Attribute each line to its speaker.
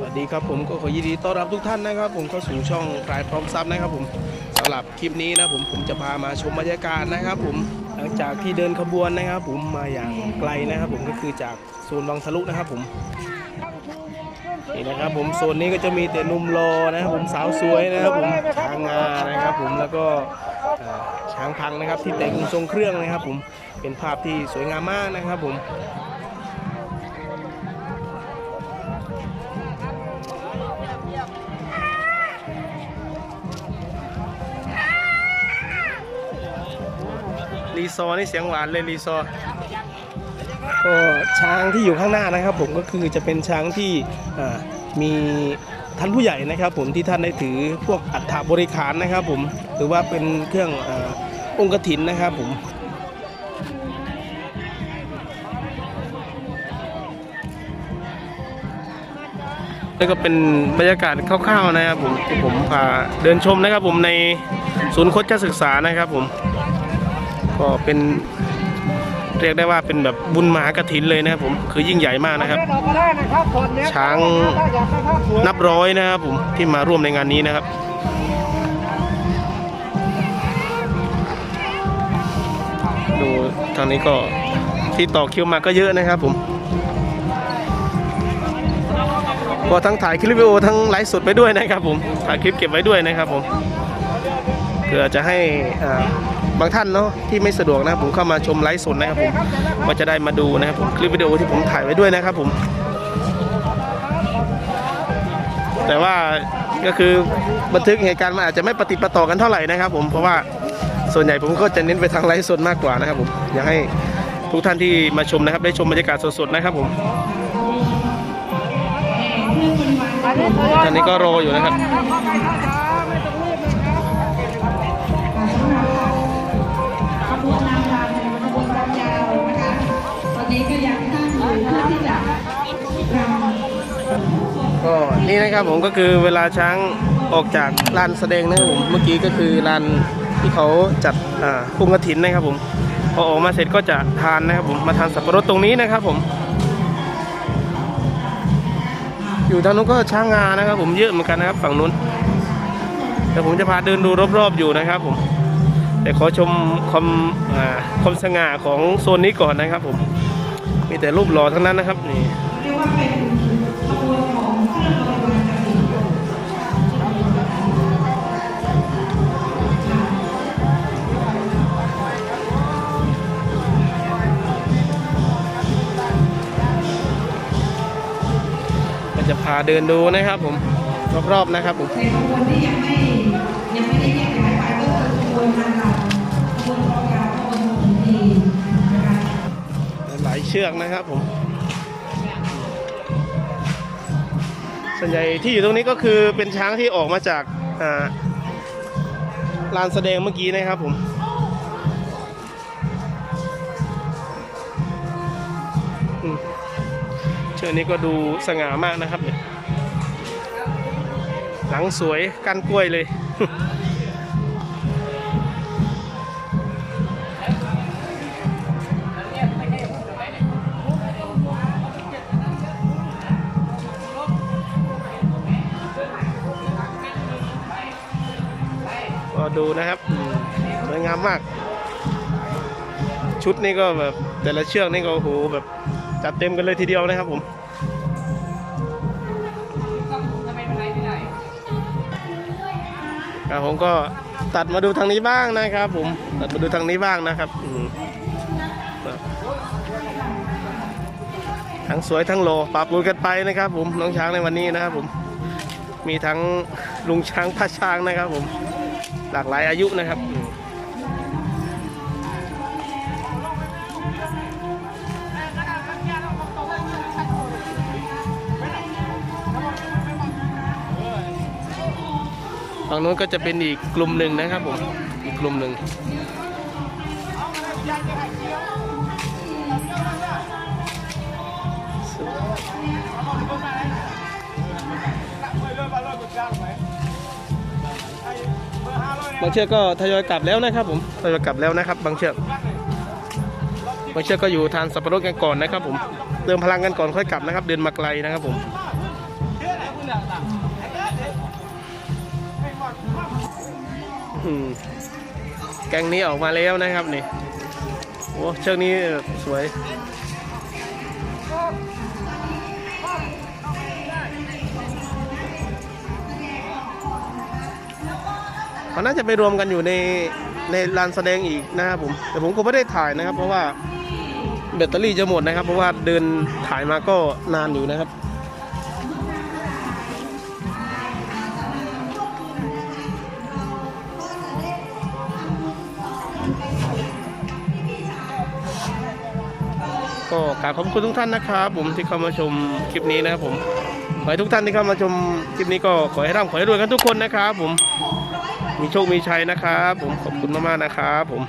Speaker 1: สวัสดีครับผมก็ขอยินดีต้อนรับทุกท่านนะครับ ผมเข้าสู่ช่องรายพร้อมทรัพย์นะครับ ผมสำหรับคลิปนี้นะผมผมจะพามาชมบรรยากาศนะครับ ผมหลังจากที่เดินขบวนนะครับ ผมมาอย่างไกลนะครับ ผมก็คือจากโซนวังทะลุนะครับ ผมนี่นะครับ ผมโซนนี้ก็จะมีแต่นุ่มรอนะครับ ผมสาวสวยนะครับ ผมช้างงานะครับ ผมแล้วก็เอ่อช้างพังนะครับ ที่แต่งทรงเครื่องนะครับ ผมเป็นภาพที่สวยงามมากนะครับ ผม รีซอนี่เสียงหวานเลยรีซอก็ช้างที่อยู่ข้างหน้านะครับ ผมก็คือจะเป็นช้างที่มีท่านผู้ใหญ่นะครับ ผมที่ท่านได้ถือพวกอัฐบริขารนะครับ ผมหรือว่าเป็นเครื่องอองค์กถินนะครับผมนี่ก็เป็นบรรยากาศคร่าวๆนะครับผมที่ผมพาเดินชมนะครับผมในศูนย์โคชศึกษานะครับผม ก็เป็นเรียกได้ว่าเป็นแบบบุญมหากถินเลยนะครับผมคือยิ่งใหญ่มากนะครับ
Speaker 2: เราก็ได้นะครับส่วนเนี้ย
Speaker 1: ช้าง
Speaker 2: ถ้าอยากให้ภาพสวย
Speaker 1: นับร้อยนะครับผมที่มาร่วมในงานนี้นะครับดูทางนี้ก็ที่ต่อคิวมาก็เยอะนะครับผมก็ทั้งถ่ายคลิปวิดีโอทั้งไลฟ์สดไปด้วยนะครับผมถ่ายคลิปเก็บไว้ด้วยนะครับผมเพื่อจะให้อ่า บางท่านเนาะที่ไม่สะดวกนะครับผมเข้ามาชมไลฟ์สดนะครับผมก็จะได้มาดูนะครับผมคลิปวิดีโอที่ผมถ่ายไว้ด้วยนะครับผม แต่ว่าก็คือบันทึกเหตุการณ์มันอาจจะไม่ปฏิประต่อกันเท่าไหร่นะครับ ผมเพราะว่าส่วนใหญ่ผมก็จะเน้นไปทางไลฟ์สดมากกว่านะครับผมอยากให้ทุกท่านที่มาชมนะครับ ได้ชมบรรยากาศสดๆนะครับ ผม
Speaker 2: อันนี้คือ
Speaker 1: ตอนนี้ก็รออยู่นะครับ
Speaker 3: วนนรำเป็นขบวนรำยาวนะคะ ตอนนี้ก็ยังตั้งอยู่เพื่อที่จะรำ
Speaker 1: ก็นี่นะครับผมก็คือเวลาช้างออกจากลานแสดงนะครับผมเมื่อกี้ก็คือลานที่เขาจัดพุ่งกระถินนะครับผมพอออกมาเสร็จก็จะทานนะครับผมมาทานสับปะรดตรงนี้นะครับผม อยู่ทางนู้นก็ช้างงานะครับ ผมเยอะเหมือนกันนะครับ ฝั่งนู้นแต่ผมจะพาเดินดูรอบๆอยู่นะครับผม แต่ขอชมความความสง่าของโซนนี้ก่อนนะครับผม มีแต่รูปหล่อทั้งนั้นนะครับนี่
Speaker 3: เรียกว่าเป็นขบวของเครื่องบริวารกฐิน
Speaker 1: ก็จะพาเดินดูนะครับผมรอบๆนะครับผม
Speaker 3: ในขบวนที่ยังไม่ยังไม่ได้แยกย้าย บวนนางรขบวนกาวขบวนหงดีนะคะ
Speaker 1: หลายเชือกนะครับผมส่วนใหญ่ที่อยู่ตรงนี้ก็คือเป็นช้างที่ออกมาจากลานแสดงเมื่อกี้นะครับผมอืมเชือกนี้ก็ดูสง่ามากนะครับเนี่ยหลังสวยกันกล้วยเลย ดูนะครับสวยงามมาก ชุดนี้ก็แบบแต่ละเชือกนี่ก็โหแบบจัดเต็มกันเลยทีเดียวนะครับผมครับผมก็ตัดมาดูทางนี้บ้างนะครับ ผมตัดมาดูทางนี้บ้างนะครับทั้งสวยทั้งโลปรับรูนกันไปนะครับ ผมน้องช้างในวันนี้นะครับ ผมมีทั้งลุงช้างพ่อช้างนะครับผม หลากหลายอายุนะครับฝั่งนู้นก็จะเป็นอีกกลุ่มหนึ่งนะครับผม อีกกลุ่มหนึ่ง บางเชือกก็ทยอยกลับแล้วนะครับผมทยอยกลับแล้วนะครับ บางเชือก บางเชือกก็อยู่ทานสับปะรดกันก่อนนะครับ ผมเติมพลังกันก่อนค่อยกลับนะครับ เดินมาไกลนะครับผมอืมแกงนี้ออกมาแล้วนะครับนี่โอ้เชือกนี้สวย เขาน่าจะไปรวมกันอยู่ในในลานแสดงอีกนะครับผม แต่ผมก็ไม่ได้ถ่ายนะครับ เพราะว่าแบตเตอรี่จะหมดนะครับ เพราะว่าเดินถ่ายมาก็นานอยู่นะครับก็กราบขอบคุณทุกท่านนะครับผมที่เข้ามาชมคลิปนี้นะครับผม ขอให้ทุกท่านที่เข้ามาชมคลิปนี้ก็ขอให้ร่ำขอให้รวยกันทุกคนนะครับผม มีโชคมีชัยนะครับ ผมขอบคุณมากๆนะครับ ผม